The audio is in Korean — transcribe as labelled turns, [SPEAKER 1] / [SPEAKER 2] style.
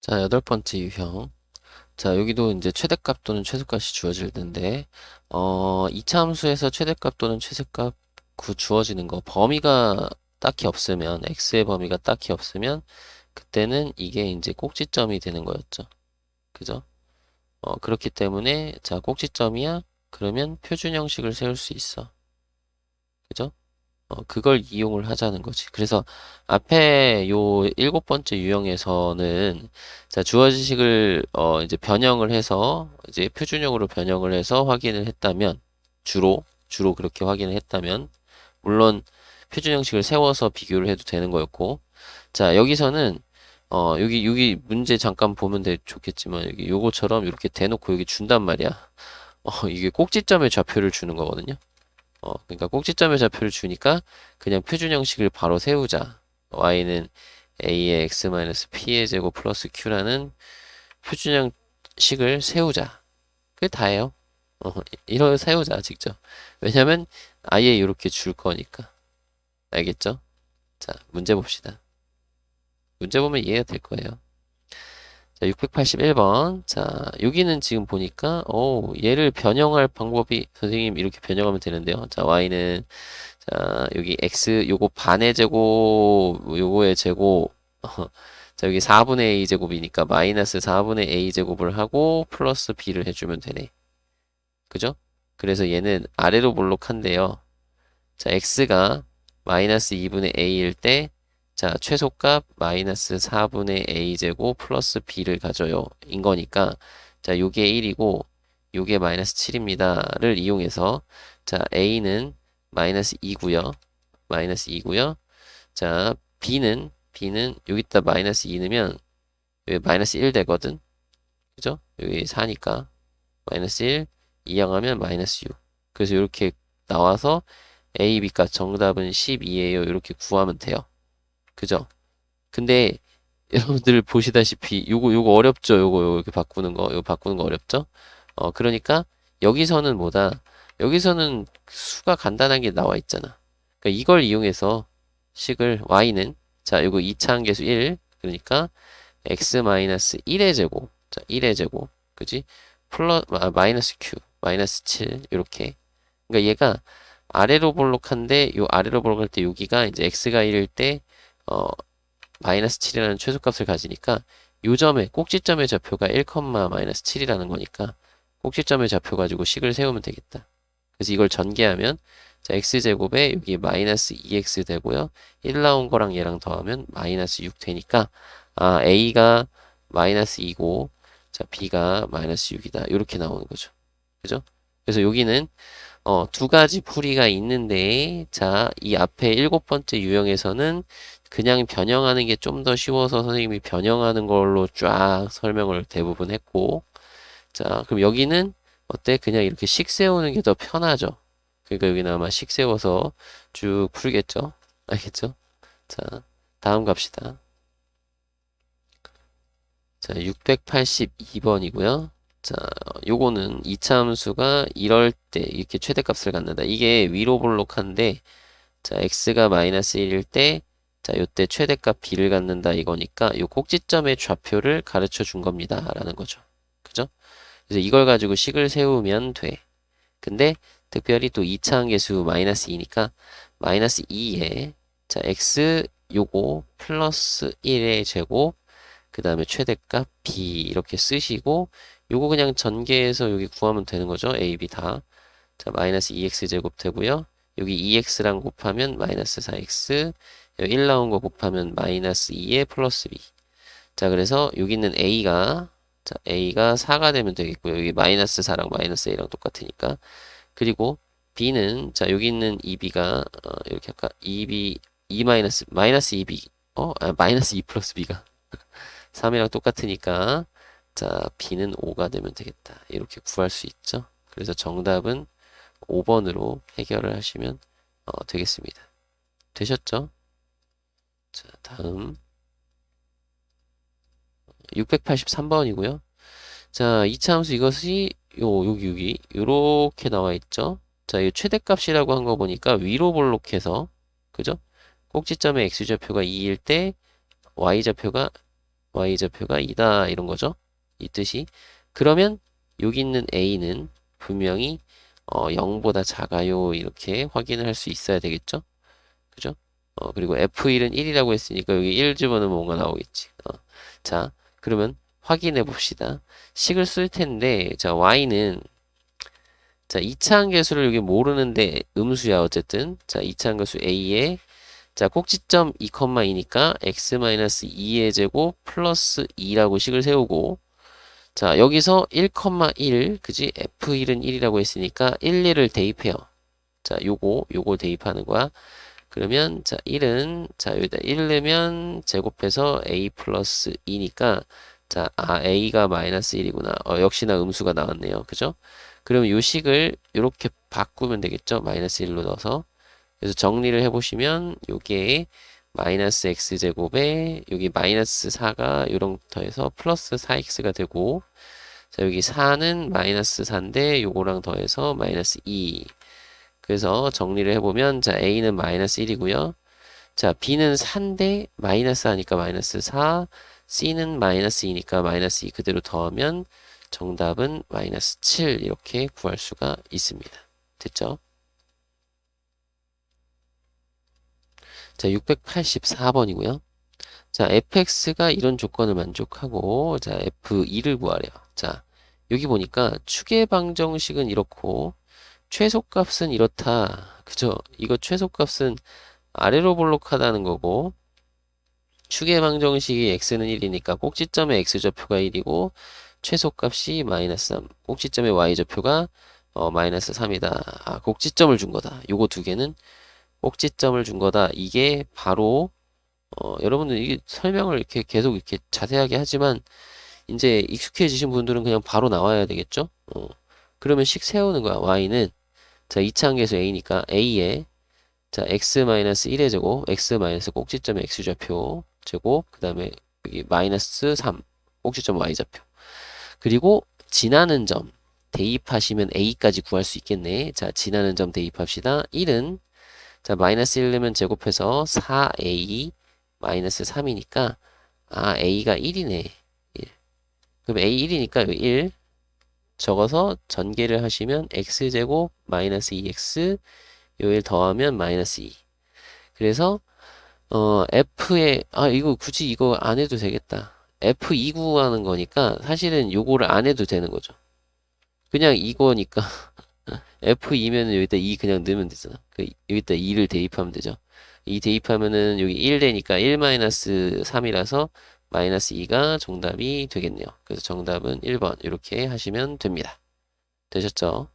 [SPEAKER 1] 자, 여덟 번째 유형. 자, 여기도 이제 최대값 또는 최소값이 주어질 텐데, 어, 이차 함수에서 최대값 또는 최소값 구 주어지는 거, 범위가 딱히 없으면, x의 범위가 딱히 없으면, 그때는 이게 이제 꼭지점이 되는 거였죠. 그죠? 어, 그렇기 때문에, 자, 꼭지점이야? 그러면 표준 형식을 세울 수 있어. 그죠? 어, 그걸 이용을 하자는 거지. 그래서 앞에 요 일곱 번째 유형에서는 자, 주어진 식을 어, 이제 변형을 해서 이제 표준형으로 변형을 해서 확인을 했다면 주로 주로 그렇게 확인을 했다면 물론 표준 형식을 세워서 비교를 해도 되는 거였고 자, 여기서는 어, 여기 여기 문제 잠깐 보면 되, 좋겠지만 여기 요거처럼 이렇게 대놓고 여기 준단 말이야. 어, 이게 꼭지점의 좌표를 주는 거거든요. 어, 그러니까 꼭지점의 좌표를 주니까 그냥 표준 형식을 바로 세우자. y는 a의 x-p의 제곱 플러스 q라는 표준 형식을 세우자. 그게 다예요. 어, 이러 세우자 직접. 왜냐면 아예 이렇게 줄 거니까. 알겠죠? 자, 문제 봅시다. 문제 보면 이해가 될 거예요. 자, 681번. 자, 여기는 지금 보니까, 오, 얘를 변형할 방법이, 선생님 이렇게 변형하면 되는데요. 자, y는, 자, 여기 x, 요거 반의 제곱, 요거의 제곱, 자, 여기 4분의 a 제곱이니까 마이너스 4분의 a 제곱을 하고 플러스 b를 해주면 되네. 그죠? 그래서 얘는 아래로 볼록한데요. 자, x가 마이너스 2분의 a일 때, 자, 최소값 마이너스 4분의 a제곱 플러스 b를 가져요. 인 거니까 자, 요게 1이고 요게 마이너스 7입니다를 이용해서 자, a는 마이너스 2고요. 마이너스 2고요. 자, b는 b는 여기다 마이너스 2 넣으면 여기 마이너스 1 되거든. 그죠? 여기 4니까 마이너스 1 이항하면 마이너스 6. 그래서 이렇게 나와서 a, b값 정답은 12예요. 이렇게 구하면 돼요. 그죠? 근데 여러분들 보시다시피 요거 요거 어렵죠? 요거 요거 이렇게 바꾸는 거, 요거 바꾸는 거 어렵죠? 어 그러니까 여기서는 뭐다? 여기서는 수가 간단한 게 나와 있잖아. 그러니까 이걸 이용해서 식을 y는 자 요거 2차 함계수 1 그러니까 x-1의 제곱 자 1의 제곱 그지? 플러 아, 마이너스 q 마이너스 7 이렇게 그러니까 얘가 아래로 볼록한데 요 아래로 볼록할 때 여기가 이제 x가 1일 때 어, 마이너스 7이라는 최소값을 가지니까 요 점에 꼭지점의 좌표가 1, 마이너스 7이라는 거니까 꼭지점의 좌표 가지고 식을 세우면 되겠다. 그래서 이걸 전개하면 자, x제곱에 여기 마이너스 2x 되고요. 1 나온 거랑 얘랑 더하면 마이너스 6 되니까 아, a가 마이너스 2고 자, b가 마이너스 6이다. 이렇게 나오는 거죠. 그죠? 그래서 여기는 어, 두 가지 풀이가 있는데 자, 이 앞에 일곱 번째 유형에서는 그냥 변형하는 게 좀 더 쉬워서 선생님이 변형하는 걸로 쫙 설명을 대부분 했고 자 그럼 여기는 어때? 그냥 이렇게 식 세우는 게 더 편하죠 그러니까 여기는 아마 식 세워서 쭉 풀겠죠 알겠죠? 자 다음 갑시다 자 682번이고요 자 요거는 이차 함수가 이럴 때 이렇게 최대값을 갖는다 이게 위로 볼록한데 자 x가 마이너스 1일 때 자, 요때 최대값 b를 갖는다 이거니까 요 꼭지점의 좌표를 가르쳐 준 겁니다. 라는 거죠. 그죠? 그래서 이걸 가지고 식을 세우면 돼. 근데 특별히 또 2차 함계수 마이너스 2니까 마이너스 2에 자, x 요거 플러스 1의 제곱 그 다음에 최대값 b 이렇게 쓰시고 요거 그냥 전개해서 여기 구하면 되는 거죠. a, b 다. 자, 마이너스 2x 제곱 되고요. 여기 2x랑 곱하면 마이너스 4x 1 나온 거 곱하면 마이너스 2에 플러스 b. 자, 그래서 여기 있는 a가 자, a가 4가 되면 되겠고요. 여기 마이너스 4랑 마이너스 a랑 똑같으니까. 그리고 b는 자, 여기 있는 2b가 어, 이렇게 아까 2b 2 마이너스 마이너스 2b 어, 아, 마이너스 2 플러스 b가 3이랑 똑같으니까 자, b는 5가 되면 되겠다. 이렇게 구할 수 있죠. 그래서 정답은 5번으로 해결을 하시면 어, 되겠습니다. 되셨죠? 자, 다음 683번이고요. 자, 이차 함수 이것이 요 여기 여기 요렇게 나와 있죠. 자, 이 최대값이라고 한 거 보니까 위로 볼록해서 그죠? 꼭지점의 x좌표가 2일 때 y좌표가 y좌표가 2다 이런 거죠. 이 뜻이. 그러면 여기 있는 a는 분명히 어, 0보다 작아요 이렇게 확인을 할 수 있어야 되겠죠. 그죠? 어, 그리고 f1은 1이라고 했으니까 여기 1 집어넣으면 뭔가 나오겠지. 어. 자, 그러면 확인해 봅시다. 식을 쓸 텐데, 자, y는, 자, 이차한 개수를 여기 모르는데 음수야, 어쨌든. 자, 이차한 개수 a에, 자, 꼭지점 2,2니까 x-2의 제곱 플러스 2라고 식을 세우고, 자, 여기서 1,1, 그지? f1은 1이라고 했으니까 1, 1을 대입해요. 자, 요거, 요거 대입하는 거야. 그러면 자 1은 자 여기다 1 넣으면 제곱해서 a 플러스 2니까 자 아 a가 마이너스 1이구나 어, 역시나 음수가 나왔네요 그죠 그러면 요 식을 이렇게 바꾸면 되겠죠 마이너스 1로 넣어서 그래서 정리를 해보시면 요게 마이너스 x제곱에 여기 마이너스 4가 요런 더해서 플러스 4x가 되고 자 여기 4는 마이너스 4인데 요거랑 더해서 마이너스 2 그래서 정리를 해보면 자 A는 마이너스 1이고요. 자 B는 4인데 마이너스 하니까 마이너스 4 C는 마이너스 2니까 마이너스 2 그대로 더하면 정답은 마이너스 7 이렇게 구할 수가 있습니다. 됐죠? 자 684번이고요. 자 fx가 이런 조건을 만족하고 자 f2를 구하래요. 자 여기 보니까 추계 방정식은 이렇고 최소값은 이렇다. 그죠? 이거 최소값은 아래로 볼록하다는 거고 축의 방정식이 x는 1이니까 꼭지점의 x좌표가 1이고 최소값이 마이너스 3 꼭지점의 y좌표가 어, 마이너스 3이다. 아, 꼭지점을 준 거다. 요거 두 개는 꼭지점을 준 거다. 이게 바로 어, 여러분들 이게 설명을 이렇게 계속 이렇게 자세하게 하지만 이제 익숙해지신 분들은 그냥 바로 나와야 되겠죠? 어, 그러면 식 세우는 거야. y는 자, 이차항계수 a니까 a에 자, x-1의 제곱, x- 꼭지점의 x좌표 제곱, 그 다음에 여기 마이너스 3, 꼭지점 y좌표. 그리고 지나는 점 대입하시면 a까지 구할 수 있겠네. 자, 지나는 점 대입합시다. 1은 자, 마이너스 1 넣으면 제곱해서 4a 마이너스 3이니까 아, a가 1이네. 1. 그럼 a 1이니까 여기 1 적어서 전개를 하시면 x제곱 마이너스 2x 요일 더하면 마이너스 2 그래서 어 f에 아 이거 굳이 이거 안 해도 되겠다 f2 구하는 거니까 사실은 요거를 안 해도 되는 거죠 그냥 이거니까 f2면은 여기다 2 그냥 넣으면 되잖아 그 여기다 2를 대입하면 되죠 2 대입하면은 여기 1 되니까 1 마이너스 3이라서 마이너스 2가 정답이 되겠네요. 그래서 정답은 1번 이렇게 하시면 됩니다. 되셨죠?